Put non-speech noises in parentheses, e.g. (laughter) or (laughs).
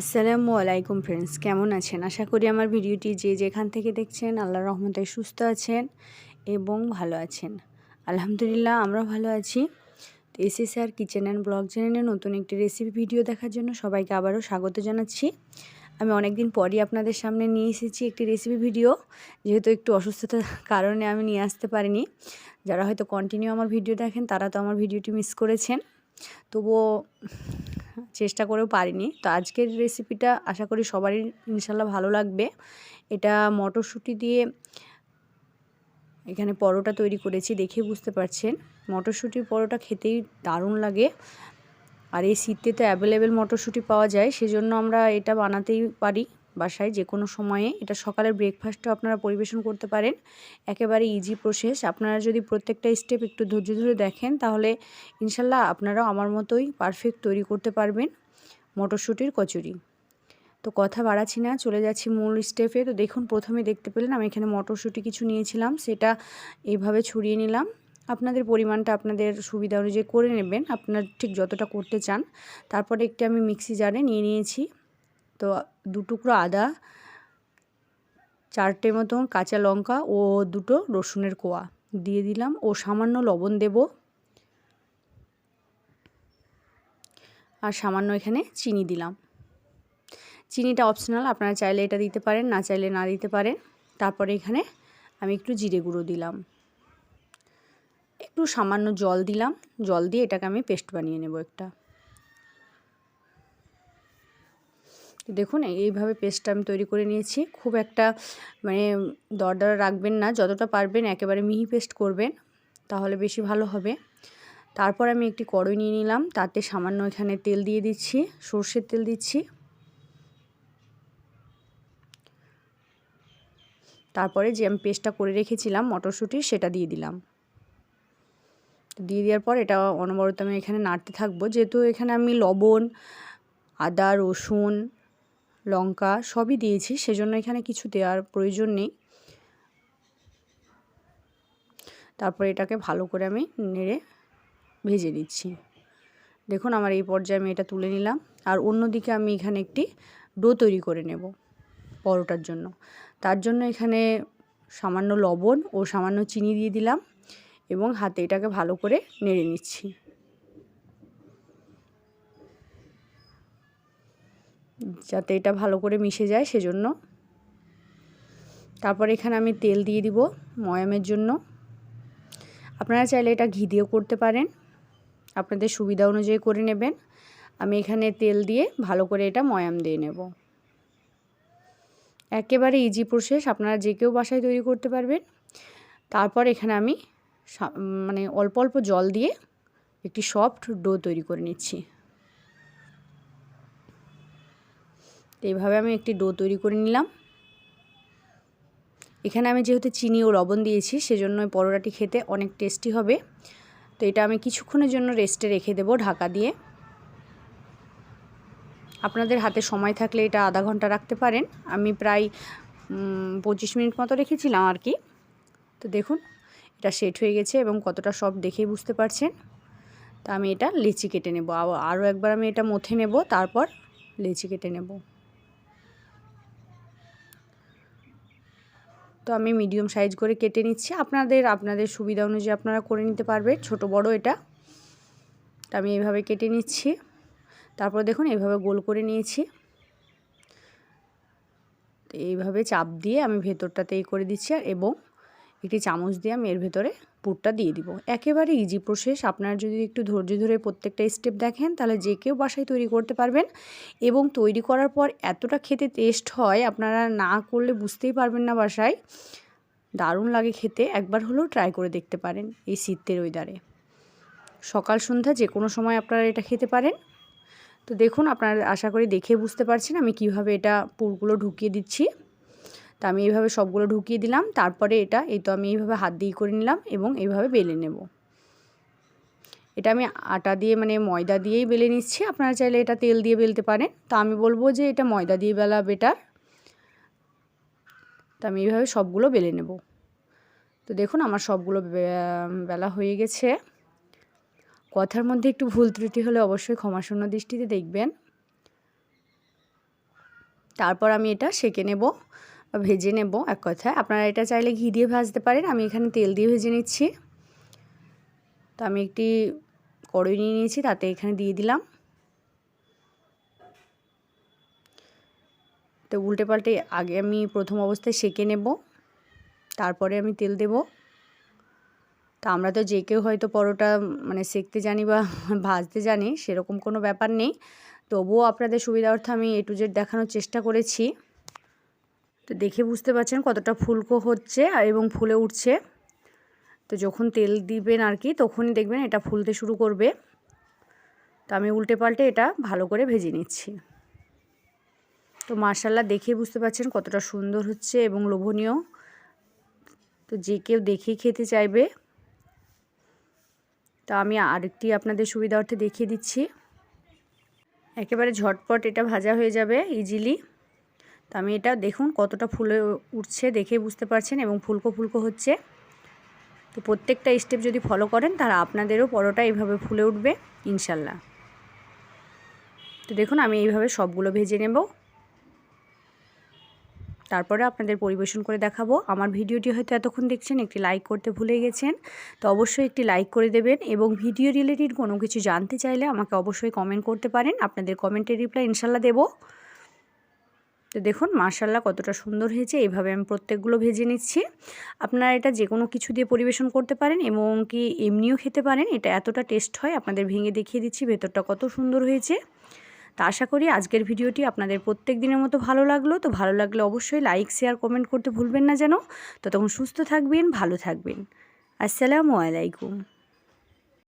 আসসালামু আলাইকুম ফ্রেন্ডস কেমন আছেন? আশা করি আমার ভিডিওটি যে যেখান থেকে দেখছেন, আল্লাহর রহমতে সুস্থ আছেন এবং ভালো আছেন। আলহামদুলিল্লাহ আমরা ভালো আছি। তো SS R kitchen and blog চ্যানেলে নতুন একটি রেসিপি ভিডিও দেখার জন্য সবাইকে আবারও স্বাগত জানাচ্ছি। আমি অনেক দিন পরই আপনাদের সামনে নিয়ে এসেছি একটি রেসিপি ভিডিও যেহেতু একটু অসুস্থতার কারণে আমি নিয়ে আসতে পারিনি। যারা হয়তো কন্টিনিউ আমার ভিডিও দেখেন, তারা তো আমার ভিডিওটি মিস করেছেন। তবুও চেষ্টা করেও পারিনি। তো আজকের রেসিপিটা আশা করি সবারই ইনশাল্লাহ ভালো লাগবে। এটা মটরশুঁটি দিয়ে এখানে পরোটা তৈরি করেছি, দেখে বুঝতে পারছেন। মটরশুঁটির পরোটা খেতেই দারুণ লাগে। আর এই শীতে তো অ্যাভেলেবেল মটরশুঁটি পাওয়া যায়, সেজন্য আমরা এটা বানাতেই পারি। বাসায় যে কোনো সময়ে এটা সকালের ব্রেকফাস্টও আপনারা পরিবেশন করতে পারেন। একেবারে ইজি প্রসেস আপনারা যদি প্রত্যেকটা স্টেপ একটু ধৈর্য ধরে দেখেন, তাহলে ইনশাল্লাহ আপনারাও আমার মতোই পারফেক্ট তৈরি করতে পারবেন। মটরশুঁটির কচুরি। তো কথা বাড়াচ্ছি না, চলে যাচ্ছি মূল স্টেপে তো দেখুন, প্রথমে দেখতে পেলেন আমি এখানে মটরশুঁটি কিছু নিয়েছিলাম, সেটা এইভাবে ছড়িয়ে নিলাম। আপনাদের পরিমাণটা আপনাদের সুবিধা অনুযায়ী করে নেবেন। আপনার ঠিক যতটা করতে চান, তারপরে একটি আমি মিক্সি জারে নিয়ে নিয়েছি। তো টুকরো আদা চারটে মতন কাঁচা লঙ্কা ও দুটো রসুনের কোয়া দিয়ে দিলাম ও সামান্য লবণ দেব। আর সামান্য এখানে চিনি দিলাম। চিনিটা অপশনাল আপনারা চাইলে এটা দিতে পারেন, না চাইলে না দিতে পারেন। তারপরে এখানে আমি একটু জিরে গুঁড়ো দিলাম। একটু সামান্য জল দিলাম, জল দিয়ে এটাকে আমি পেস্ট বানিয়ে নেব একটা। দেখুন এইভাবে পেস্টটা আমি তৈরি করে নিয়েছি। খুব একটা মানে দরদরা রাখবেন না। যতটা পারবেন একেবারে মিহি পেস্ট করবেন, তাহলে বেশি ভালো হবে। তারপর আমি একটি কড়ই নিয়ে নিলাম। তাতে সামান্য এখানে তেল দিয়ে দিচ্ছি, সর্ষের তেল দিচ্ছি। তারপরে যে আমি পেস্টটা করে রেখেছিলাম মটরশুঁটি, সেটা দিয়ে দিলাম। দিয়ে দেওয়ার পর এটা অনবরত আমি এখানে নাড়তে থাকব। যেহেতু এখানে আমি লবণ, আদা, রসুন লঙ্কা সবই দিয়েছি, সেজন্য এখানে কিছু দেওয়ার প্রয়োজন নেই। তারপর এটাকে ভালো করে আমি নেড়ে ভেজে দিচ্ছি দেখুন আমার এই পর্যায়ে আমি এটা তুলে নিলাম, আর অন্যদিকে আমি এখানে একটি ডো তৈরি করে নেব পরোটার জন্য। তার জন্য এখানে সামান্য লবণ ও সামান্য চিনি দিয়ে দিলাম এবং হাতে এটাকে ভালো করে নেড়ে নিচ্ছি। যাতে এটা ভালো করে মিশে যায় সেজন্য। তারপর এখানে আমি তেল দিয়ে দিব ময়ামের জন্য। আপনারা চাইলে এটা ঘি দিয়েও করতে পারেন। আপনাদের সুবিধা অনুযায়ী করে নেবেন। আমি এখানে তেল দিয়ে ভালো করে এটা ময়াম দিয়ে নেব। একেবারে ইজি প্রসেস আপনারা যে কেউ বাসায় তৈরি করতে পারবেন। তারপর এখানে আমি মানে অল্প অল্প জল দিয়ে একটি সফট ডো তৈরি করে নিচ্ছি। এইভাবে আমি একটি ডো তৈরি করে নিলাম। এখানে আমি যেহেতু চিনি ও লবণ দিয়েছি, সেজন্য পরোটাটি খেতে অনেক টেস্টি হবে। তো এটা আমি কিছুক্ষণের জন্য রেস্টে রেখে দেব ঢাকা দিয়ে। আপনাদের হাতে সময় থাকলে এটা আধা ঘণ্টা রাখতে পারেন। আমি প্রায় পঁচিশ মিনিট মতো রেখেছিলাম আর কি। তো দেখুন, এটা সেট হয়ে গেছে এবং কতটা সব দেখেই বুঝতে পারছেন। তা আমি এটা লিচি কেটে নেব। আরও একবার আমি এটা মথে নেব, তারপর লিচি কেটে নেব। তো আমি মিডিয়াম সাইজ করে কেটে নিচ্ছি। আপনাদের আপনাদের সুবিধা অনুযায়ী আপনারা করে নিতে পারবে ছোট, বড় এটা। তো আমি এইভাবে কেটে নিচ্ছি। তারপর দেখুন, এইভাবে গোল করে নিয়েছি। এইভাবে চাপ দিয়ে আমি ভেতরটাতে এই করে দিচ্ছি। আর এবং একটি চামচ দিয়ে আমি এর ভেতরে পুরটা দিয়ে দিব। একেবারে ইজি প্রসেস আপনারা যদি একটু ধৈর্য ধরে প্রত্যেকটা স্টেপ দেখেন, তাহলে যে কেউ বাসায় তৈরি করতে পারবেন এবং তৈরি করার পর এতটা খেতে টেস্ট হয়, আপনারা না করলে বুঝতেই পারবেন না বাসায়। দারুণ লাগে খেতে। একবার হলেও ট্রাই করে দেখতে পারেন এই শীতের ওয়েদারে সকাল, সন্ধ্যা যে কোনো সময় আপনারা এটা খেতে পারেন। তো দেখুন, আপনারা আশা করি দেখে বুঝতে পারছেন আমি কীভাবে এটা পুরগুলো ঢুকিয়ে দিচ্ছি। তা আমি এইভাবে সবগুলো ঢুকিয়ে দিলাম। তারপরে এটা, এই তো আমি এইভাবে হাত দিয়ে করে নিলাম এবং এইভাবে বেলে নেব। এটা আমি আটা দিয়ে মানে ময়দা দিয়েই বেলে নিচ্ছি। আপনারা চাইলে এটা তেল দিয়ে বেলতে পারেন। তা আমি বলব যে এটা ময়দা দিয়ে বেলা বেটার। তা আমি এইভাবে সবগুলো বেলে নেব। তো দেখুন, আমার সবগুলো বেলা হয়ে গেছে। কথার মধ্যে একটু ভুল ত্রুটি হলে অবশ্যই ক্ষমাশূন্য দৃষ্টিতে দেখবেন। তারপর আমি এটা সেঁকে নেব। ভেজে নেব এক কথায়। আপনারা এটা চাইলে ঘি দিয়ে ভাজতে পারেন। আমি এখানে তেল দিয়ে ভেজে নিচ্ছি। তো আমি একটি কড়াই নিয়ে নিয়েছি, তাতে এখানে দিয়ে দিলাম। তো উল্টে পাল্টে আগে আমি প্রথম অবস্থায় সেঁকে নেব। তারপরে আমি তেল দেব। তা আমরা তো যে কেউ হয়তো পরোটা মানে সেঁকতে জানি বা (laughs) ভাজতে জানি, সেরকম কোনো ব্যাপার নেই। তবুও আপনাদের সুবিধার্থে আমি এ টু জেড দেখানোর চেষ্টা করেছি। তো দেখে বুঝতে পারছেন কতটা ফুলকো হচ্ছে এবং ফুলে উঠছে। তো যখন তেল দিবেন আর কি, তখনই দেখবেন এটা ফুলতে শুরু করবে। তো আমি উল্টে পাল্টে এটা ভালো করে ভেজে নিচ্ছি। তো মার্শাল্লাহ দেখে বুঝতে পারছেন কতটা সুন্দর হচ্ছে এবং লোভনীয়। তো যে কেউ দেখেই খেতে চাইবে। তা আমি আরেকটি আপনাদের সুবিধার্থে দেখিয়ে দিচ্ছি। একেবারে ঝটপট এটা ভাজা হয়ে যাবে ইজিলি। তো আমি এটা দেখুন কতটা ফুলে উঠছে দেখে বুঝতে পারছেন এবং ফুলকো ফুলকো হচ্ছে। তো প্রত্যেকটা স্টেপ যদি ফলো করেন তাহলে আপনাদেরও পরোটা এইভাবে ফুলে উঠবে, ইনশাল্লাহ। তো দেখুন আমি এইভাবে সবগুলো ভেজে নেব। তারপরে আপনাদের পরিবেশন করে দেখাবো। আমার ভিডিওটি হয়তো এতক্ষণ দেখছেন, একটি লাইক করতে ভুলে গেছেন, তো অবশ্যই একটি লাইক করে দেবেন এবং ভিডিও রিলেটেড কোনো কিছু জানতে চাইলে আমাকে অবশ্যই কমেন্ট করতে পারেন। আপনাদের কমেন্টের রিপ্লাই ইনশাল্লাহ দেবো। তো দেখুন মার্শাল্লাহ কতটা সুন্দর হয়েছে। এইভাবে আমি প্রত্যেকগুলো ভেজে নিচ্ছি। আপনারা এটা যে কোনো কিছু দিয়ে পরিবেশন করতে পারেন এবং কি এমনিও খেতে পারেন। এটা এতটা টেস্ট হয়, আপনাদের ভেঙে দেখিয়ে দিচ্ছি ভেতরটা কত সুন্দর হয়েছে। তা আশা করি আজকের ভিডিওটি আপনাদের প্রত্যেক দিনের মতো ভালো লাগল। তো ভালো লাগলে অবশ্যই লাইক, শেয়ার, কমেন্ট করতে ভুলবেন না যেন। তো তখন সুস্থ থাকবেন, ভালো থাকবেন। আসসালামু আলাইকুম।